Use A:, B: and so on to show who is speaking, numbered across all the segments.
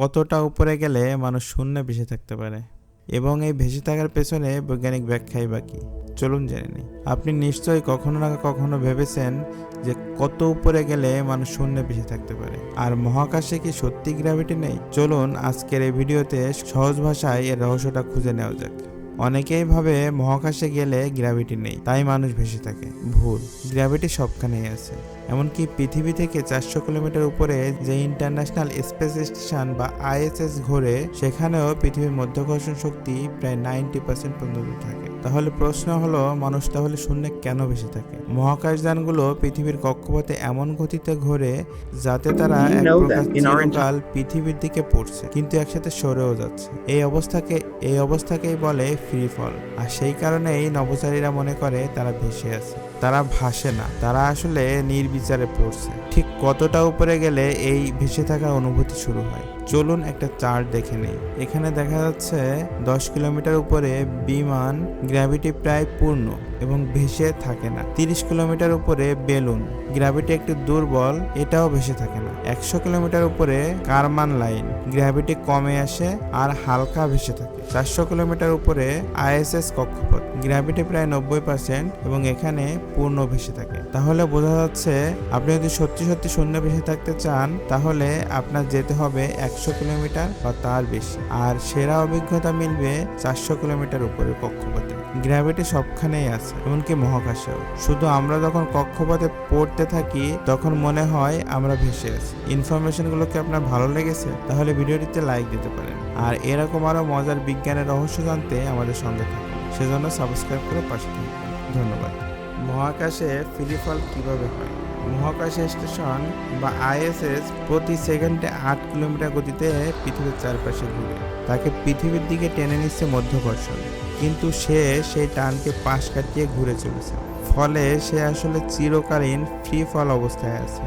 A: কতটা উপরে গেলে মানুষ শূন্য ভেসে থাকতে পারে? এবং এই ভেসে থাকার পেছনে বৈজ্ঞানিক ব্যাখ্যাই বাকি চলুন জেনে নিই। আপনি নিশ্চয়ই কখনো না কখনো ভেবেছেন যে কত উপরে গেলে মানুষ শূন্যে ভেসে থাকতে পারে। আর মহাকাশে কি সত্যি গ্র্যাভিটি নেই? চলুন আজকের এই ভিডিওতে সহজ ভাষায় এর রহস্যটা খুঁজে নেওয়া যাক। অনেকেই ভাবে মহাকাশে গেলে গ্র্যাভিটি নেই, তাই মানুষ ভেসে থাকে। ভুল গ্র্যাভিটি সবখানেই আছে। এমনকি পৃথিবী থেকে চারশো কিলোমিটার উপরে যে ইন্টারন্যাশনাল স্পেস স্টেশন বা আইএসএস ঘোরে, সেখানেও পৃথিবীর মধ্যাকর্ষণ শক্তি প্রায় নাইনটি পার্সেন্ট পর্যন্ত থাকে। তাহলে প্রশ্ন হলো মানুষ তাহলে শূন্যে কেন ভেসে থাকে? মহাকাশ মহাকাশযানগুলো পৃথিবীর কক্ষপথে এমন গতিতে ঘোরে যাতে তারা এক প্রকার চিরকাল পৃথিবীর দিকে পড়ছে কিন্তু একসাথে সরেও যাচ্ছে। এই অবস্থাকে এই অবস্থাকেই বলে ফ্রি ফল। আর সেই কারণেই নভোচারীরা মনে করে তারা ভেসে আছে। তারা ভাসে না, তারা আসলে নির্বিচারে পড়ছে। ঠিক কতটা উপরে গেলে এই ভেসে থাকার অনুভূতি শুরু হয়? চলুন একটা চার্ট দেখে নেই। এখানে দেখা যাচ্ছে দশ কিলোমিটার উপরে বিমান গ্র্যাভিটি প্রায় পূর্ণ এবং ভেসে থাকে না। তিরিশ কিলোমিটার উপরে বেলুন, গ্র্যাভিটি একটু দুর্বল, এটাও ভেসে থাকে না। একশো কিলোমিটার উপরে কারমান লাইন, গ্র্যাভিটি কমে আসে আর হালকা ভেসে থাকে। চারশো কিলোমিটার উপরে আইএসএস কক্ষপথ, গ্র্যাভিটি প্রায় নব্বই পার্সেন্ট এবং এখানে পূর্ণ ভেসে থাকে। তাহলে বোঝা যাচ্ছে আপনি যদি সত্যি সত্যি শূন্য ভেসে থাকতে চান, তাহলে আপনার যেতে হবে একশো কিলোমিটার বা তার বেশি। আর সেরা অভিজ্ঞতা মিলবে চারশো কিলোমিটার উপরে কক্ষপথে। গ্র্যাভিটি সবখানেই আছে, এমনকি মহাকাশেও। শুধু আমরা যখন কক্ষপথে পড়তে থাকি, তখন মনে হয় আমরা ভেসে আছি ইনফরমেশনগুলো কি আপনার ভালো লেগেছে? তাহলে ভিডিওটিতে লাইক দিতে পারেন। আর এরকম আরও মজার বিজ্ঞানের রহস্য জানতে আমাদের সঙ্গে থাকুন। সেজন্য সাবস্ক্রাইব করে পাশে থাকবেন ধন্যবাদ। মহাকাশে ফ্রি ফল কীভাবে হয়? মহাকাশ স্টেশন বা আইএসএস প্রতি সেকেন্ডে আট কিলোমিটার গতিতে পৃথিবীর চারপাশে ঘুরে। তাকে পৃথিবীর দিকে টেনে নিচ্ছে মধ্যকর্ষণ। কিন্তু সে সেই টানকে পাশ কাটিয়ে ঘুরে চলেছে। ফলে সে আসলে চিরকালীন ফ্রি ফল অবস্থায় আছে।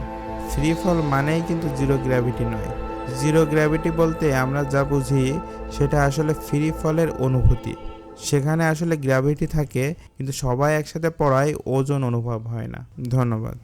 A: ফ্রি ফল মানেই কিন্তু জিরো গ্র্যাভিটি নয়। জিরো গ্র্যাভিটি বলতে আমরা যা বুঝি, সেটা আসলে ফ্রি ফলের অনুভূতি। সেখানে আসলে গ্র্যাভিটি থাকে কিন্তু সবাই একসাথে পড়ায় ওজন অনুভব হয় না। ধন্যবাদ।